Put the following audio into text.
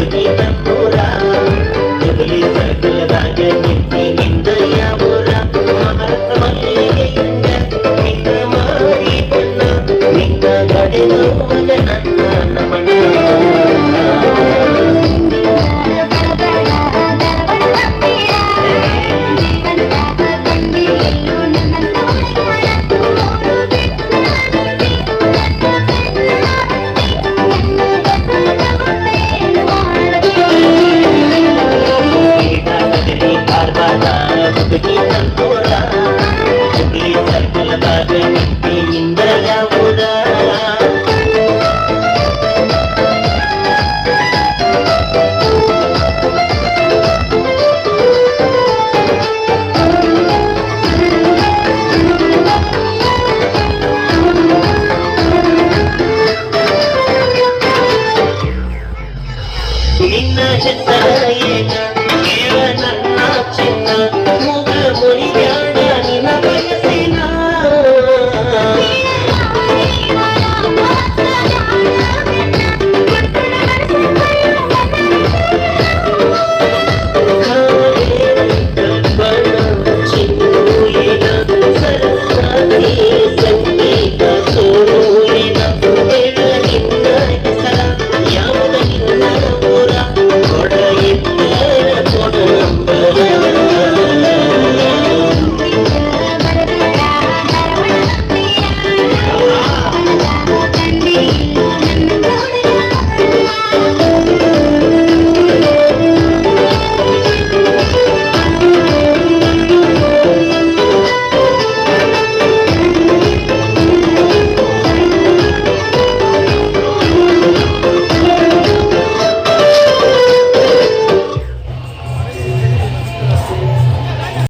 పలుకల తంబూరా తగిలి తరకుల దాకా నింపి నిందయ్యాబూరా మరణ మల్లయ్య నింద నన్న నమణ ನಿನ್ನ